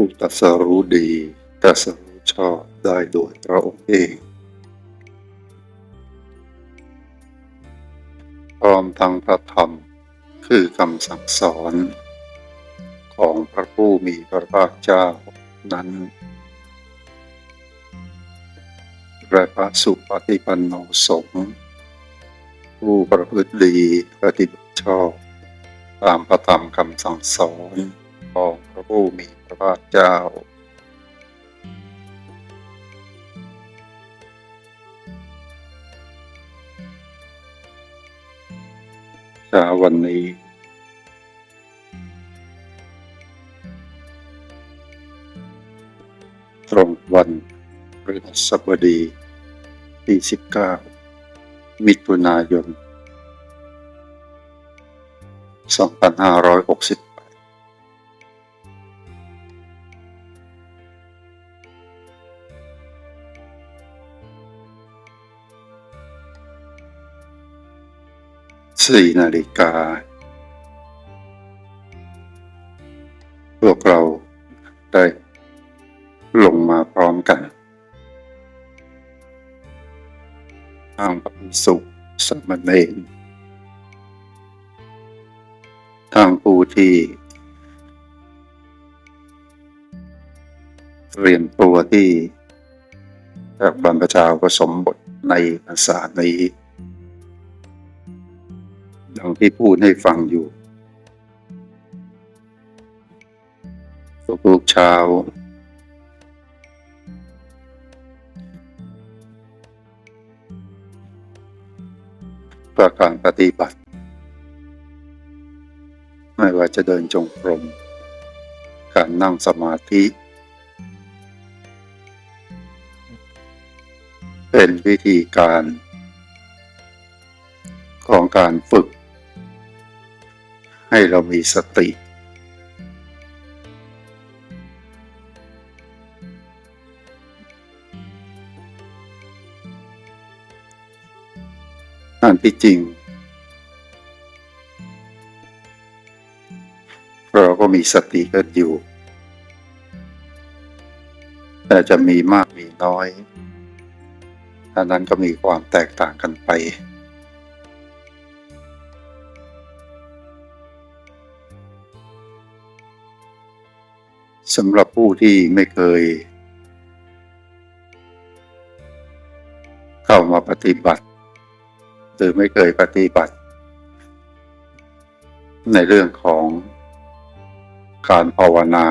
ผู้ตรัสรู้ดีตรัสรู้ชอบได้โดยพระองค์เองพร้อมทั้งพระธรรมคือคำสั่งสอน ของพระผู้มีพระภาคเจ้านั้นและพระสุปฏิปันโนสงฆ์ผู้ประพฤติดีปฏิบัติชอบ ตามพระธรรมคำสั่งสอนของพ ผู้มีพระภาคเจ้าเช้าวันนี้ ตรงวันพฤหัสบดีที่ 19 มิถุนายน 2568 สี่นาฬิกา พวกเราได้ลงมาพร้อมกันทางพระภิกษุสามเณรทางผู้ที่เรียมตัวที่จะบรรพชาผสมบทในภาษานี้ ดังที่พูดให้ฟังอยู่ ทุกๆเช้าเพื่อการปฏิบัติ ไม่ว่าจะเดินจงกรม การนั่งสมาธิ เป็นวิธีการของการฝึก ให้เรามีสติ อันที่จริง เราก็มีสติกันอยู่ แต่จะมีมากมีน้อยอันนั้นก็มีความแตกต่างกันไป สำหรับผู้ที่ไม่เคย เข้ามาปฏิบัติ หรือไม่เคยปฏิบัติ ในเรื่องของการภาวนา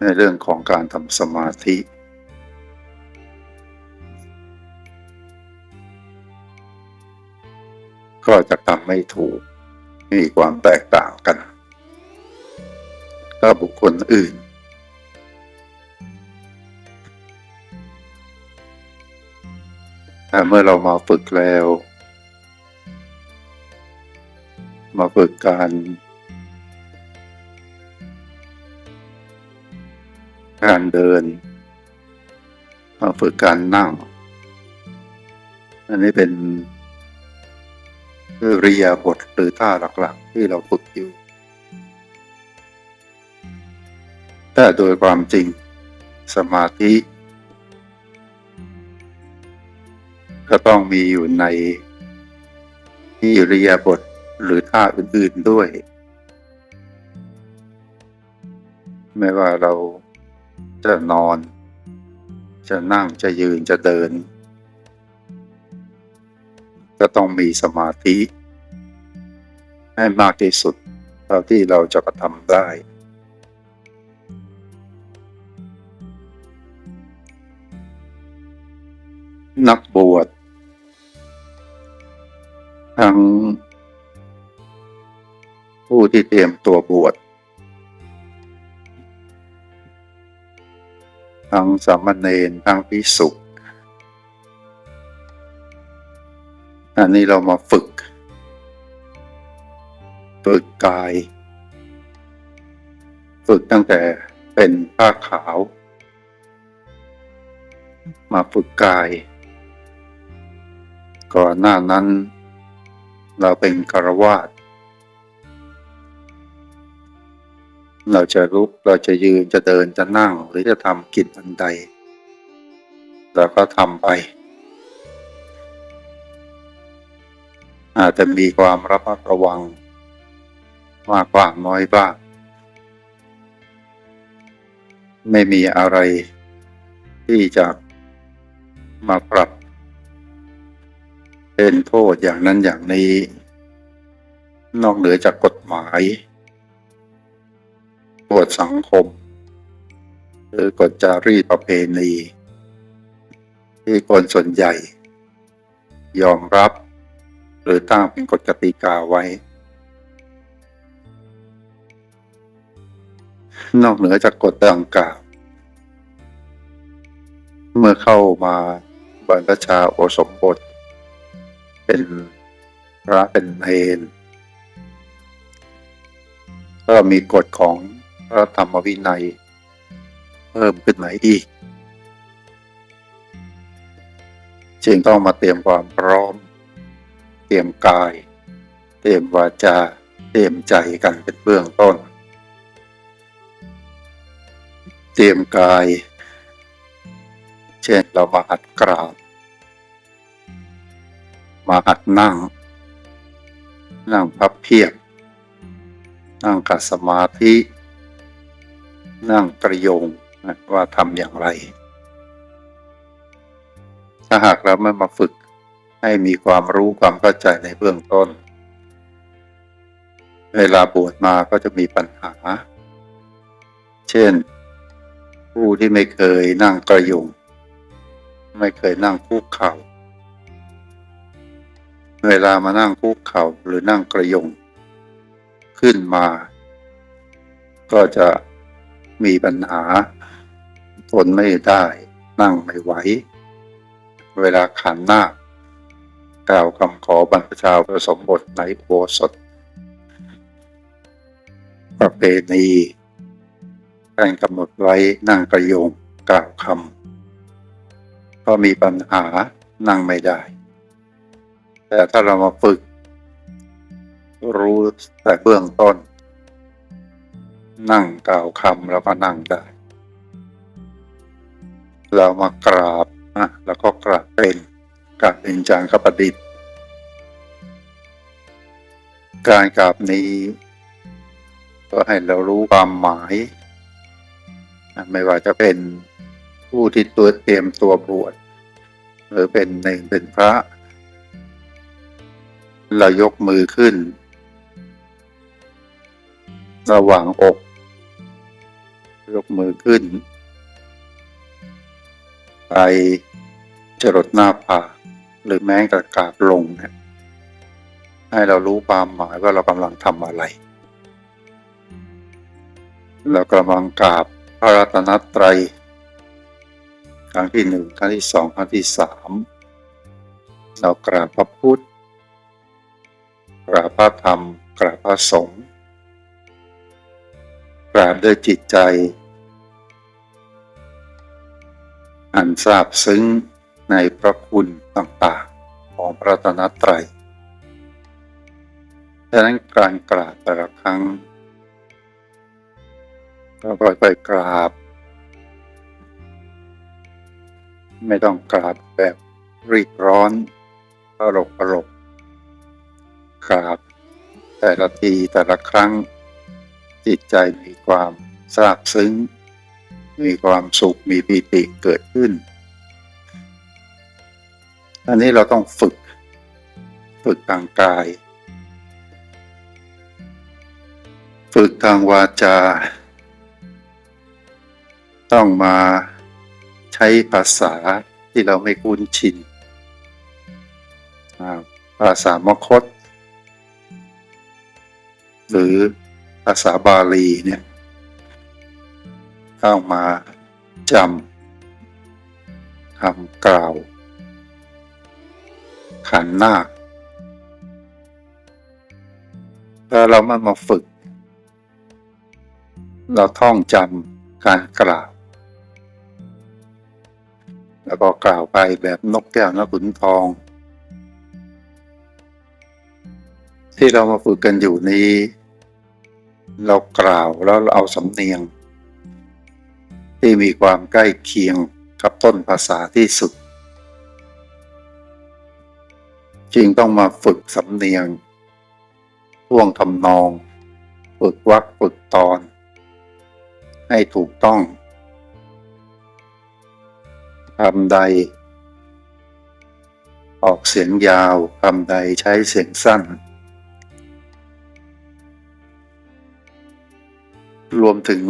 ในเรื่องของการทำสมาธิ ก็จะทำไม่ถูก มีความแตกต่างกันกับบุคคลอื่น แต่เมื่อเรามาฝึกแล้ว มาฝึกการการเดิน มาฝึกการนั่ง อันนี้เป็น เรียาบทหรือท่าหลักๆ ที่เราฝึกอยู่ แต่โดยความจริงสมาธิ ก็ต้องมีอยู่ในอิริยาบถหรือท่าอื่นๆด้วย ไม่ว่าเราจะนอน จะนั่งจะยืนจะเดิน ก็ต้องมีสมาธิ ให้มากที่สุด เท่าที่เราจะกระทำได้ นักบวชทั้งผู้ที่เตรียมตัวบวชทั้งสามเณรทั้งพิสุ อันนี้เรามาฝึก ฝึกกาย ฝึกตั้งแต่เป็นผ้าขาว มาฝึกกาย ก่อนหน้านั้น เราเป็นคารวาสเราจะลุกเราจะยืนจะเดินจะนั่งหรือจะทำกิจอันใดเราก็ทำไป อาจจะมีความระมัดระวัง มากบ้างน้อยบ้าง ไม่มีอะไรที่จะมาปรับ เป็นโทษอย่างนั้นอย่างนี้ นอกเหนือจากกฎหมายกฎสังคม หรือกฎจารีตประเพณี ที่คนส่วนใหญ่ ยอมรับ หรือตั้งเป็นกฎกติกาไว้ นอกเหนือจากกฎดังกล่าว เมื่อเข้ามาบรรพชาโอสมบท เป็นพระเป็นเพนก็มีกฎของพระธรรมวินัย เพิ่มขึ้นมาอีกจึงต้องมาเตรียมความพร้อม รียมกาย เตรียมวาจา เตรียมใจกันเป็นเบื้องต้น เตรียมกาย เช่นเรามาหัดกราบ มาหัดนั่ง นั่งพับเพียบ นั่งกัดสมาธิ นั่งกระโยงว่าทำอย่างไร ถ้าหากเราไม่มาฝึก ให้มีความรู้ความเข้าใจในเบื้องต้น เวลาบวชมาก็จะมีปัญหา เช่น ผู้ที่ไม่เคยนั่งกระโยงไม่เคยนั่งคุกเข่า เวลามานั่งคุกเข่าหรือนั่งกระโยงขึ้นมา ก็จะมีปัญหาทนไม่ได้ นั่งไม่ไหว เวลาขันหน้า กล่าวคำขอบรรพชาผสมบทในโบสถ ประเพณีการกำหนดไว้นั่งกระโยงกล่าวคำก็มีปัญหานั่งไม่ได้ แต่ถ้าเรามาฝึก รู้แต่เบื้องต้น นั่งกล่าวคำแล้วก็นั่งได้ เรามากราบนะแล้วก็กราบเป็น กราบเป็นจางกประดิษฐ์ การกราบนี้ ก็ให้เรารู้ความหมาย ไม่ว่าจะเป็นผู้ที่ตัวเตรียมตัวบวชหรือเป็นหนึ่งเป็นพระ เรายกมือขึ้น ระหว่างอก ยกมือขึ้น ไปจรดหน้าผาก หรือแม้กระกราบลงเนี่ยให้เรารู้ความหมายว่าเรากำลังทำอะไร เรากำลังกราบพระรัตนตรัยครั้งที่หนึ่งครั้งที่สองครั้งที่สามเรากราบพระพุทธกราบพระธรรม กราบพระสงฆ์กราบด้วยจิตใจ อันทราบซึ้ง ในพระคุณต่างๆของพระตนตรัยดังนั้นการกราบแต่ละครั้งก็ค่อยๆกราบ ไม่ต้องกราบแบบรีบร้อนปรกปรกกราบ แต่ละทีแต่ละครั้ง จิตใจมีความซาบซึ้ง มีความสุขมีปีติเกิดขึ้น อันนี้เราต้องฝึก ฝึกทางกาย ฝึกทางวาจา ต้องมาใช้ภาษาที่เราไม่คุ้นชิน ภาษามคต หรือภาษาบาลีเนี่ยเข้ามาจำคำกล่าว ขันนาคถ้าเรามันมาฝึก เราท่องจำการกล่าว แล้วก็กล่าวไปแบบนกแก้วนกขุนทอง ที่เรามาฝึกกันอยู่นี้ เรากล่าวแล้วเราเอาสำเนียง ที่มีความใกล้เคียงกับต้นภาษาที่สุด จึงต้องมาฝึกสำเนียงท่วงทำนอง ฝึกวรรคฝึกตอน ให้ถูกต้องคำใด ออกเสียงยาวคำใดใช้เสียงสั้น รวมถึง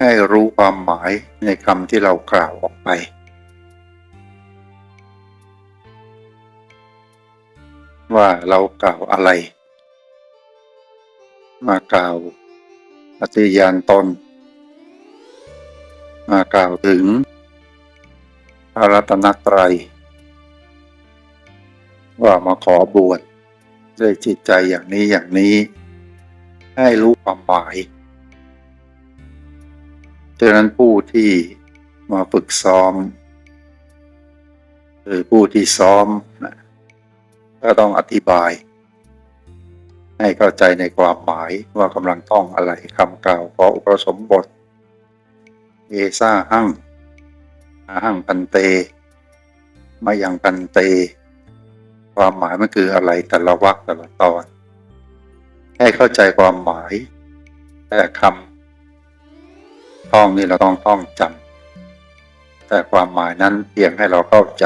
ให้รู้ความหมายในคำที่เรากล่าวออกไป ว่าเรากล่าวอะไร มากล่าวปฏิญาณตน มากล่าวถึงพระรัตนตรัย ว่ามาขอบวชด้วยจิตใจอย่างนี้อย่างนี้ ให้รู้ความหมายฉะนั้นผู้ที่มาฝึกซ้อม หรือผู้ที่ซ้อมนะ ก็ต้องอธิบาย ให้เข้าใจในความหมายว่ากำลังท่องอะไรคำกล่าวขออุปสมบท เอซ่าหั่งอาหั่งปันเต มายังปันเต ความหมายมันคืออะไรแต่ละวรรคแต่ละตอน ให้เข้าใจความหมาย แต่คำท่องนี่เราต้องท่องจำแต่ความหมายนั้นเพียงให้เราเข้าใจ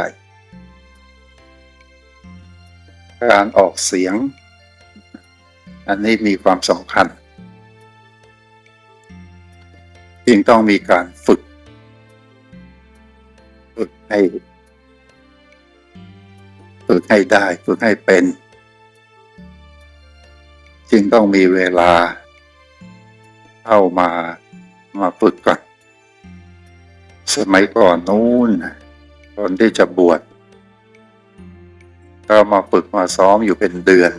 การออกเสียง อันนี้มีความสำคัญจึงต้องมีการฝึก ฝึกให้ ฝึกให้ได้ ฝึกให้เป็น จึงต้องมีเวลาเข้ามามาฝึกก่อน สมัยก่อนนู้นน่ะตอนที่จะบวช ก็มาฝึกมาซ้อมอยู่เป็นเดือน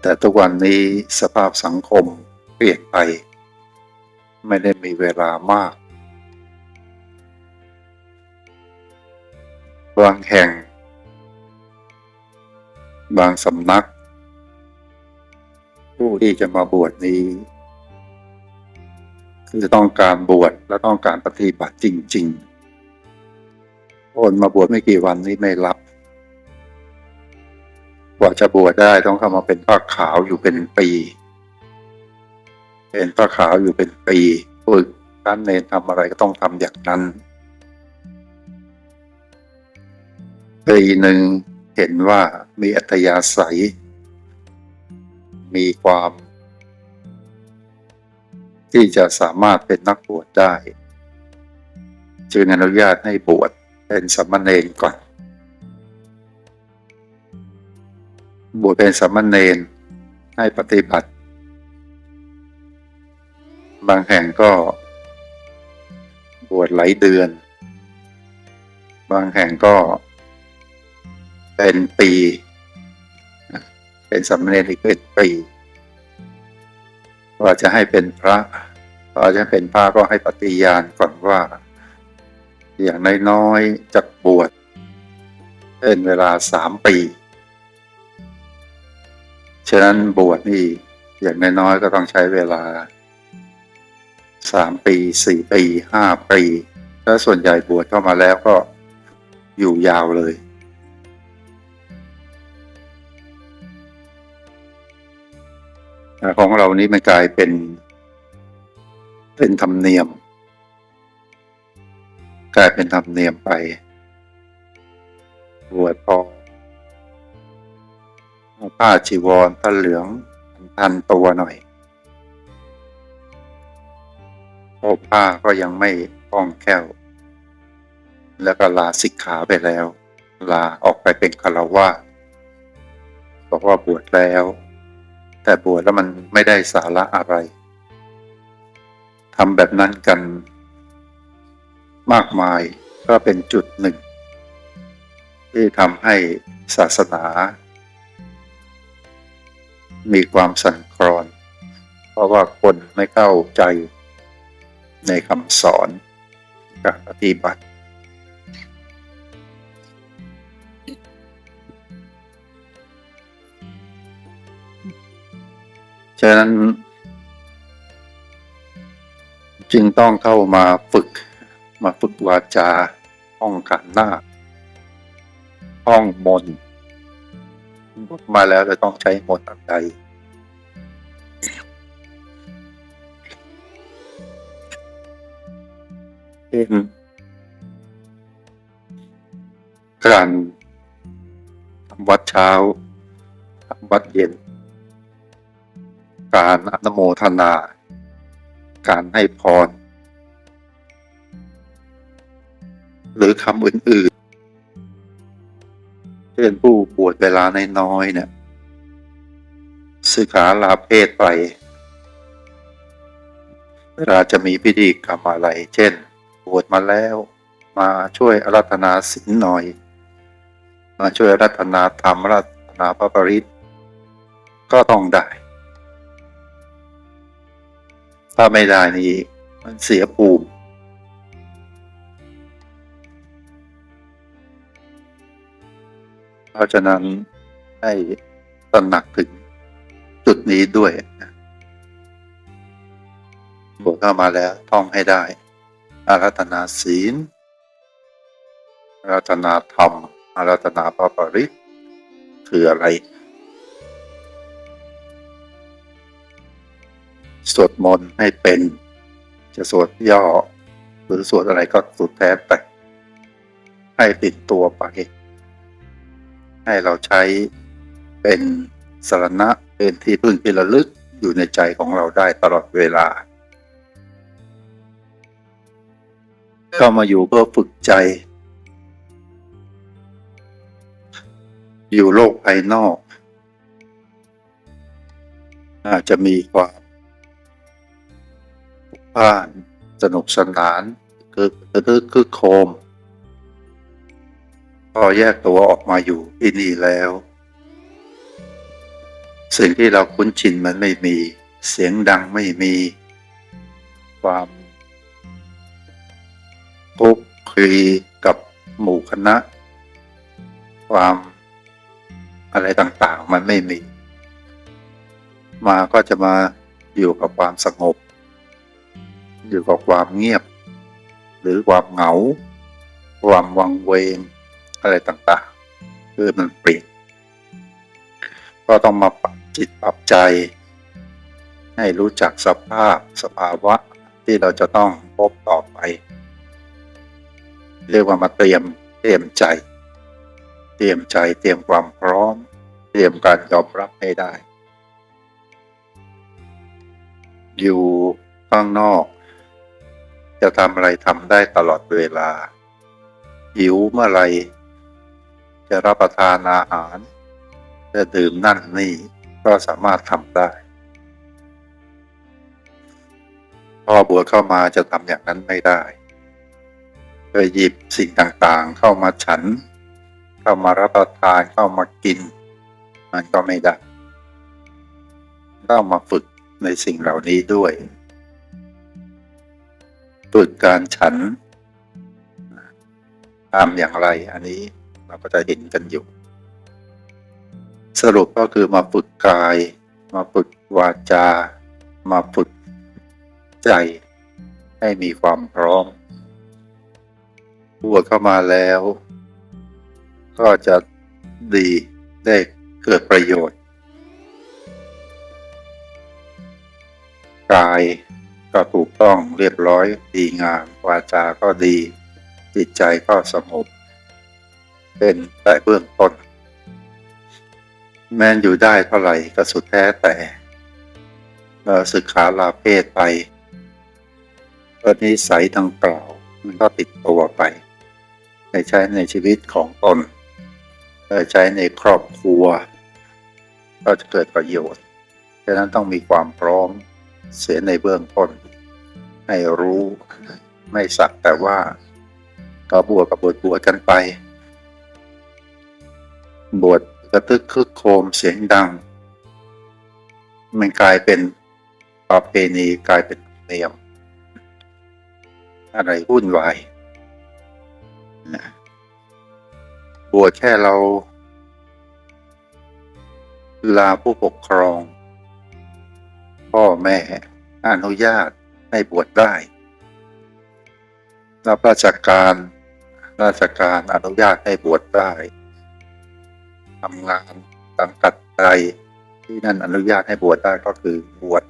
แต่ทุกวันนี้สภาพสังคมเปลี่ยนไป ไม่ได้มีเวลามาก บางแห่ง บางสำนัก ผู้ที่จะมาบวชนี้คือต้องการบวชและต้องการปฏิบัติจริง ๆ คนมาบวชไม่กี่วันนี้ไม่รับ กว่าจะบวชได้ต้องเข้ามาเป็นผ้าขาวอยู่เป็นปี เป็นผ้าขาวอยู่เป็นปีฝึกการเนรทำอะไรก็ต้องทำอย่างนั้นปีหนึ่งเห็นว่ามีอัธยาศัย มีความ ที่จะสามารถเป็นนักบวชได้ จึงอนุญาตให้บวช เป็นสามเณรก่อน บวชเป็นสามเณรให้ปฏิบัติ บางแห่งก็ บวชหลายเดือน บางแห่งก็ เป็นปี เป็นสามเณรอีกเป็นปีว่าจะให้เป็นพระพอจะเป็นพระก็ให้ปฏิญาณก่อนว่า อย่างน้อยๆจะบวชเป็นเวลาสามปี ฉะนั้นบวชนี่อย่างน้อยๆก็ต้องใช้เวลาสามปีสี่ปีห้าปีแล้วส่วนใหญ่บวชเข้ามาแล้วก็อยู่ยาวเลย ของเรานี้มันกลายเป็นเป็นธรรมเนียม กลายเป็นธรรมเนียมไปบวชพอผ้าจีวรผ้าเหลืองพันตัวหน่อยโอผ้าก็ยังไม่คล่องแคล่วแล้วก็ลาสิกขาไปแล้ว ลาออกไปเป็นคารวาบอกว่าบวชแล้ว แต่บวชแล้วมันไม่ได้สาระอะไรทำแบบนั้นกัน มากมายก็เป็นจุดหนึ่ง ที่ทำให้ศาสนา มีความสั่นคลอน เพราะว่าคนไม่เข้าใจในคำสอนการปฏิบัติ ฉะนั้น จึงต้องเข้ามาฝึก มาฝึกวาจาห้องขันหน้าห้องมนต์บทมาแล้วจะต้องใช้มนต์อันใดเป็นการทำวัดเช้าทำวัดเย็น การอนโมทนา การให้พร หรือคำอื่นๆ เช่นผู้บวชเวลาในน้อยเนี่ยสึกขาลาเพศไป เวลาจะมีพิธีกรรมอะไร เช่น บวชมาแล้วมาช่วยอารัธนาศีลหน่อย มาช่วยอารัธนาธรรมอารัธนาพระปริตก็ต้องได้ ถ้าไม่ได้นี่มันเสียภูมิ ราะฉะนั้นให้ตระหนักถึงจุดนี้ด้วยบวชเข้ามาแล้วท่องให้ได้ อารัธนาศีล อารัธนาธรรม อารัธนาพระปริตคืออะไร สวดมนต์ให้เป็น จะสวดย่อ หรือสวดอะไรก็สุดแท้แต่ให้ติดตัวไป ให้เราใช้เป็นสรณะเป็นที่พึ่งที่ระลึกอยู่ในใจของเราได้ตลอดเวลา เข้ามาอยู่เพื่อฝึกใจ อยู่โลกภายนอกอาจจะมีความบ้านสนุกสนานคือคือคือโคม พอแยกตัวออกมาอยู่ที่นี่แล้ว สิ่งที่เราคุ้นชินมันไม่มี เสียงดังไม่มี ความคลุกคลีกับหมู่คณะ ความอะไรต่างๆมันไม่มี มาก็จะมาอยู่กับความสงบ อยู่กับความเงียบ หรือความเหงา ความวังเวง อะไรต่างๆ คือมันเปลี่ยน ก็ต้องมาปรับจิตปรับใจ ให้รู้จักสภาพสภาวะที่เราจะต้องพบต่อไป เรียกว่ามาเตรียมเตรียมใจ เตรียมใจเตรียมความพร้อม เตรียมการยอมรับให้ได้ อยู่ข้างนอก จะทำอะไรทำได้ตลอดเวลาหิวเมื่อไร จะรับประทานอาหาร จะดื่มนั่นนี่ก็สามารถทำได้ พ่อบวชเข้ามาจะทำอย่างนั้นไม่ได้เคยหยิบสิ่งต่างๆ เข้ามาฉัน เข้ามารับประทานเข้ามากิน มันก็ไม่ได้ต้องมาฝึกในสิ่งเหล่านี้ด้วยฝึกการฉันทำอย่างไรอันนี้ เราก็จะเห็นกันอยู่ สรุปก็คือมาฝึกกาย มาฝึกวาจา มาฝึกใจให้มีความพร้อมบวชเข้ามาแล้ว ก็จะดีได้เกิดประโยชน์ กายก็ถูกต้องเรียบร้อยดีงามวาจาก็ดี จิตใจก็สงบ เป็นแต่เบื้องต้น แม้นอยู่ได้เท่าไหร่ก็สุดแท้แต่เราศึกขาลาเพศไปเพราะนิสัยดังกล่าวมันก็ติดตัวไปไปใช้ในชีวิตของตนใช้ในครอบครัว ก็จะเกิดประโยชน์ฉะนั้นต้องมีความพร้อมเสียในเบื้องต้น ให้รู้ไม่สักแต่ว่าก็บวชกับบวชบวชกันไป บวชกระทึกคึกโคมเสียงดัง มันกลายเป็นประเพณีกลายเป็นเนียม อะไรวุ่นวายนะบวชแค่เรา ลาผู้ปกครอง พ่อแม่อนุญาตให้บวชได้รับราชการราชการอนุญาตให้บวชได้ ทำงานสังกัดใดที่นั่นอนุญาตให้บวชได้ก็คือบวช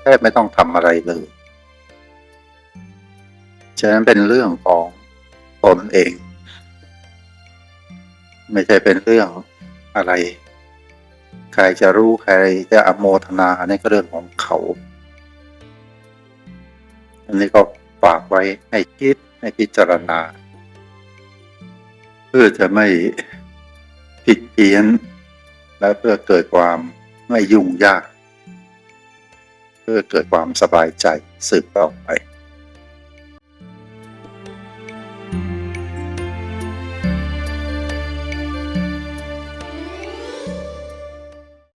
แทบไม่ต้องทำอะไรเลยฉะนั้นเป็นเรื่องของตนเอง ไม่ใช่เป็นเรื่องอะไร ใครจะรู้ใครจะอโมทนาอันนี้ก็เรื่องของเขา อันนี้ก็ฝากไว้ให้คิดให้พิจารณา พื่อจะไม่ผิดเพี้ยน และเพื่อเกิดความไม่ยุ่งยาก เพื่อเกิดความสบายใจสืบต่อไป